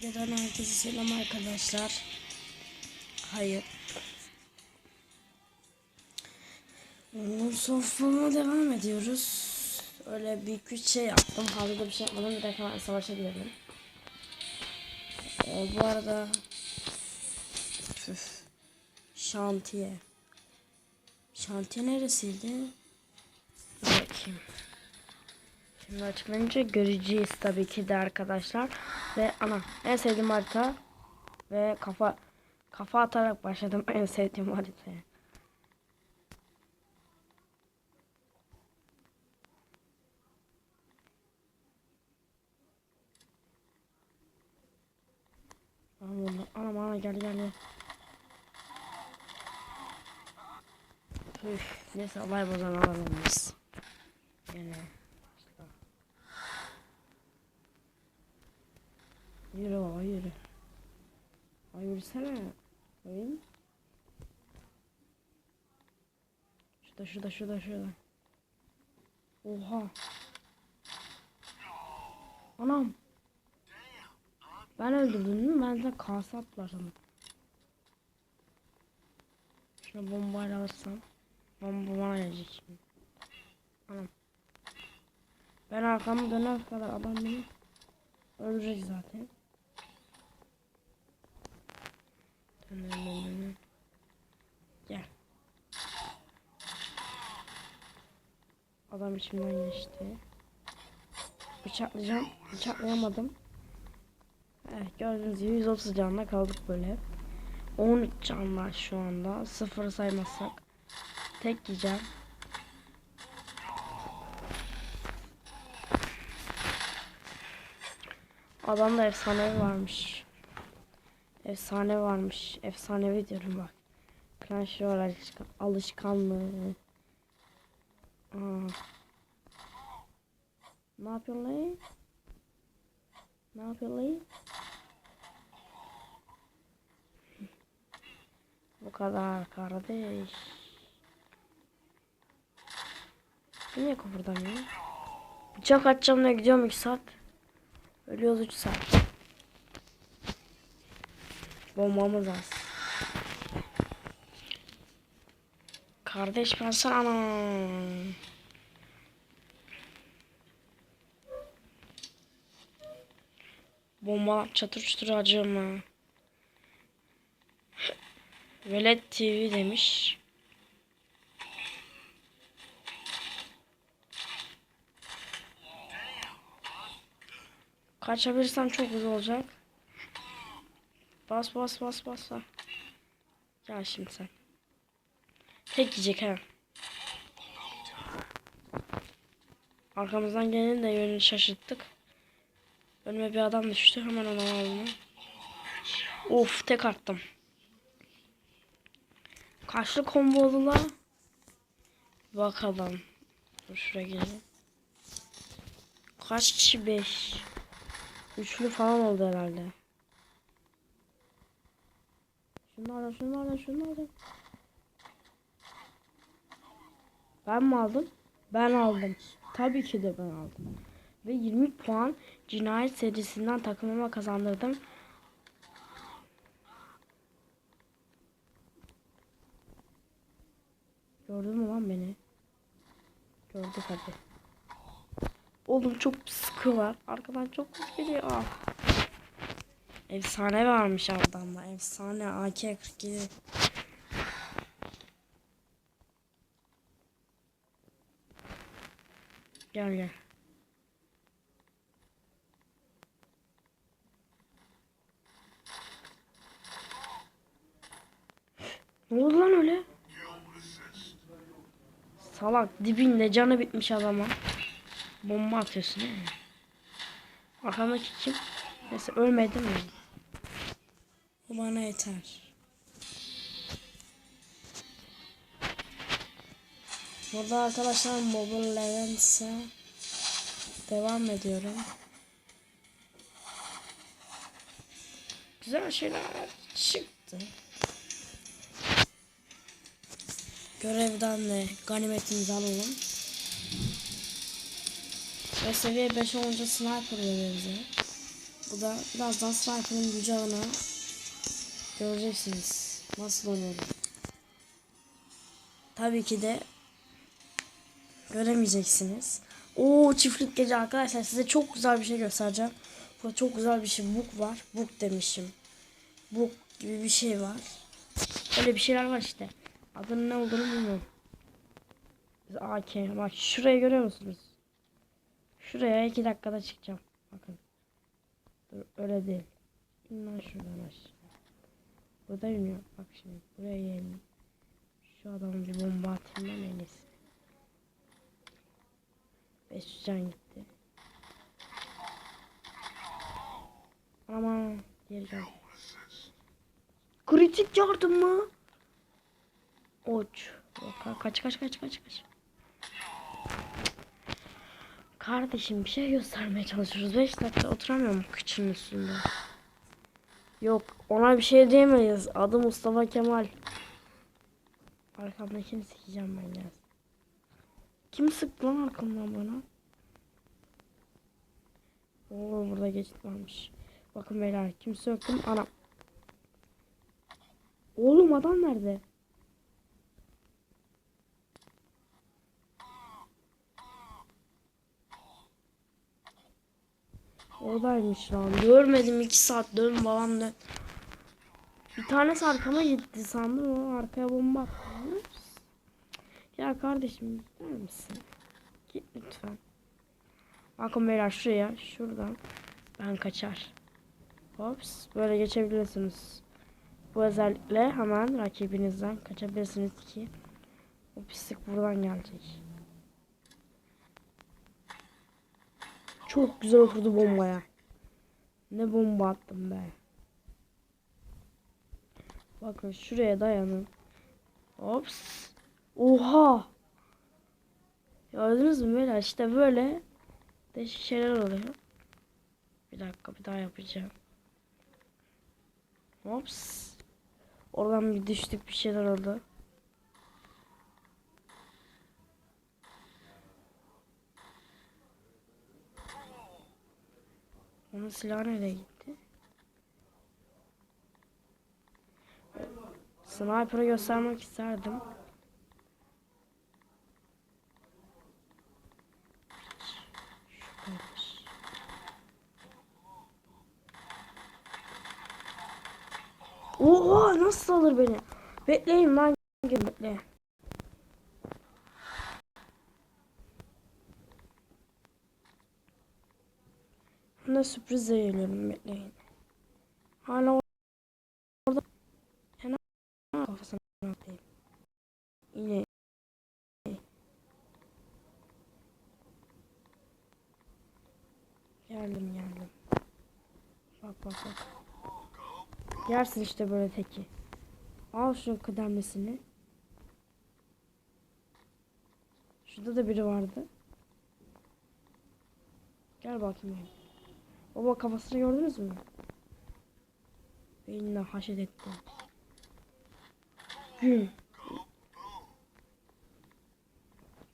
Videodan herkese selam arkadaşlar. Hayır. Onur soframa devam ediyoruz. Öyle bir üç şey yaptım. Fazla bir şey yapmadım. Dakika hemen savaşa girelim. Ee, bu arada Üf. Şantiye. Şantiye neresiydi? Bakayım. Şimdi açmayınca göreceğiz tabii ki de arkadaşlar. Ve ana en sevdiğim harita ve kafa kafa atarak başladım en sevdiğim haritaya. Anam anam gel gel gel. Üf, neyse olay bozan alalım biz. Ay yürüsene. Oyun. Şurada şurada şurada şurada. Oha. Anam. Ben öldürdüm? Ben de kasa atlarım. Şuna bombayla alırsam. Bomba bana gelecek şimdi. Anam. Ben arkamı döner kadar adam beni öldürecek zaten. Dön dön dön dön. dön. Gel. Adam içimden geçti. Bıçaklayacağım. Bıçaklayamadım. Evet gördüğünüz gibi 130 canla kaldık böyle. 13 can şu anda. Sıfırı saymazsak. Tek yiyeceğim. Adamda efsanevi varmış. Efsane varmış. Efsanevi diyorum bak. Clash Royale alışkan, alışkanlığı. Aa. Ne yapıyorsun lan? Ne yapıyorsun lan? Bu kadar kardeş. Niye kıpırdamıyor? Bıçak atacağım ne gidiyorum 2 saat. Ölüyoruz 3 saat. Bombamız az. Kardeş ben sana. Bombalar çatır çutur acıyorum ha. Velet TV demiş. Kaçabilirsem çok güzel olacak. Bas bas bas bas. bas. Gel şimdi sen. Tek yiyecek ha. Arkamızdan gelin de yönünü şaşırttık. Önüme bir adam düştü. Hemen onu aldım. Of tek attım. Kaçlı lan? Bakalım. Dur şuraya girelim. Kaç kişi? 5. Üçlü falan oldu herhalde. Şunlardan şunlardan şunlardan. Ben mi aldım? Ben aldım. Tabii ki de ben aldım. Ve 20 puan cinayet serisinden takımıma kazandırdım. Gördün mü lan beni? Gördük hadi. Oğlum çok sıkı var. Arkadan çok ses geliyor. Ah. Efsane varmış adamda. Efsane AK-47. Gel gel. Ne oldu lan öyle? Salak dibinde canı bitmiş adama. Bomba atıyorsun değil mi? Arkamdaki kim? Neyse ölmedi mi? Bu bana yeter. Burada arkadaşlar Mobile Legends'e devam ediyorum. Güzel şeyler çıktı. Görevden de ganimetimizi alalım. Ve seviye 5 olunca sniper veriyor. Bu da birazdan sniper'ın bucağını göreceksiniz. Nasıl oynuyorum. Tabii ki de göremeyeceksiniz. Oo çiftlik gece arkadaşlar size çok güzel bir şey göstereceğim. Burada çok güzel bir şey buk var. Buk demişim. Buk gibi bir şey var. Öyle bir şeyler var işte. Adının ne olduğunu bilmiyorum. AK. Bak şurayı görüyor musunuz? Şuraya iki dakikada çıkacağım. Bakın. Dur öyle değil. İn lan şuradan aşağı. Burada iniyor. Bak şimdi buraya gelin. Şu adamı bir bomba atayım ben en iyisi. 500 can gitti. Aman diğer geldi. Kritik yardım mı? Oç. Yok, kaç kaç kaç kaç kaç. Kardeşim bir şey göstermeye çalışıyoruz. 5 dakika oturamıyorum kıçın üstünde. Yok ona bir şey diyemeyiz. Adı Mustafa Kemal. Arkamdakini sikeceğim ben ya. Kim sıktı lan arkamdan bana? Oo burada geçit varmış. Bakın beyler kimse yok? Anam. Oğlum adam nerede? Oradaymış lan. Görmedim iki saat dön babam dön. Bir tanesi arkama gitti sandım o arkaya bomba attı. Ya kardeşim gider misin? Git lütfen. Bakın beyler şuraya şuradan ben kaçar. Hops böyle geçebilirsiniz. Bu özellikle hemen rakibinizden kaçabilirsiniz ki o pislik buradan gelecek. Çok güzel oturdu bombaya. Ne bomba attım be. Bakın şuraya dayanın. Ops. Oha. Gördünüz mü beyler işte böyle değişik şeyler oluyor. Bir dakika bir daha yapacağım. Ops. Oradan bir düştük bir şeyler oldu. Onun silahı nereye gitti? Sniper'ı göstermek isterdim. Oha nasıl alır beni? Bekleyin lan. Bekle. Buna sürprizle geliyorum bekleyin. Hala orada hemen kafasına atayım. Yine Geldim geldim. Bak bak bak. Yersin işte böyle teki. Al şu kıdemlisini. Şurada da biri vardı. Gel bakayım. Baba kafasını gördünüz mü? Beynine haşet etti.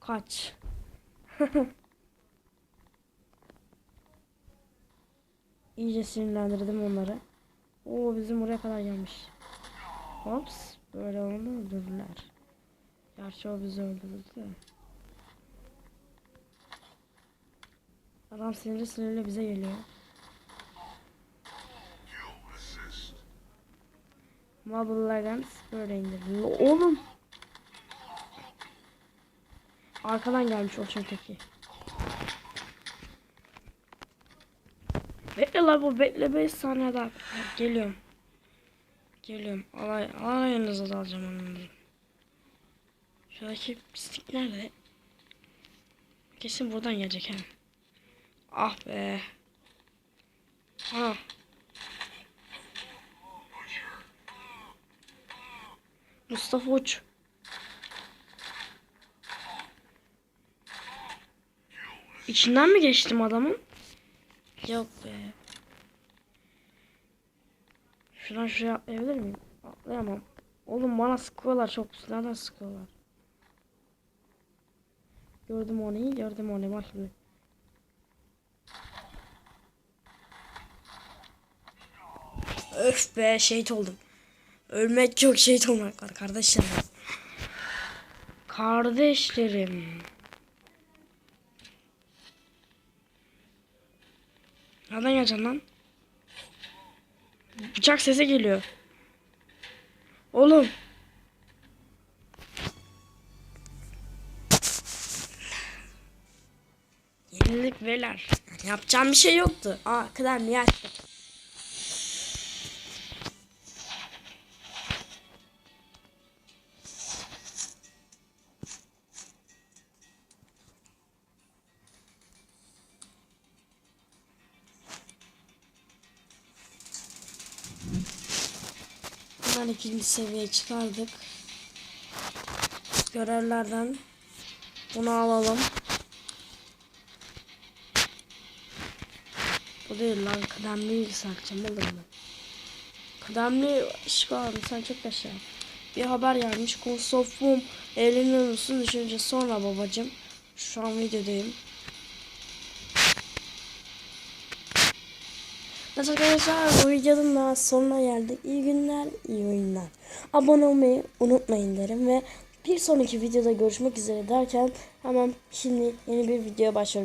Kaç. İyice sinirlendirdim onları. Oo bizim buraya kadar gelmiş. Hops. Böyle onu öldürdüler. Gerçi o bizi öldürdü de. Adam sinirli sinirli bize geliyor. Marble Legends böyle indirdim. Oğlum. Arkadan gelmiş o çöteki. Bekle la bu bekle 5 saniye daha. Geliyorum. Geliyorum. Alay, alayınıza da alacağım onu. Şuradaki pislik nerede? Kesin buradan gelecek hemen. Ah be. Ah. Mustafa Uç. İçinden mi geçtim adamın? Yok be. Şuradan şuraya atlayabilir miyim? Atlayamam. Oğlum bana sıkıyorlar çok silahdan sıkıyorlar. Gördüm onu gördüm onu bak şimdi. Öf be şehit oldum. Ölmek yok şehit olmak var kardeşlerim. Kardeşlerim. Nereden geleceksin lan? Bıçak sesi geliyor. Oğlum. Yenilik beyler. Yani yapacağım bir şey yoktu. Aa kadar niye açtık? Hemen ikinci seviyeye çıkardık. Görevlerden bunu alalım. Bu değil lan kıdemli yükselteceğim oğlum ben. Kıdemli şık abi sen çok yaşa. Bir haber gelmiş. Konsofum eğleniyor musun düşünce sonra babacım. Şu an videodayım. Evet arkadaşlar bu videonun daha sonuna geldik. İyi günler, iyi oyunlar. Abone olmayı unutmayın derim ve bir sonraki videoda görüşmek üzere derken hemen şimdi yeni bir videoya başlıyorum.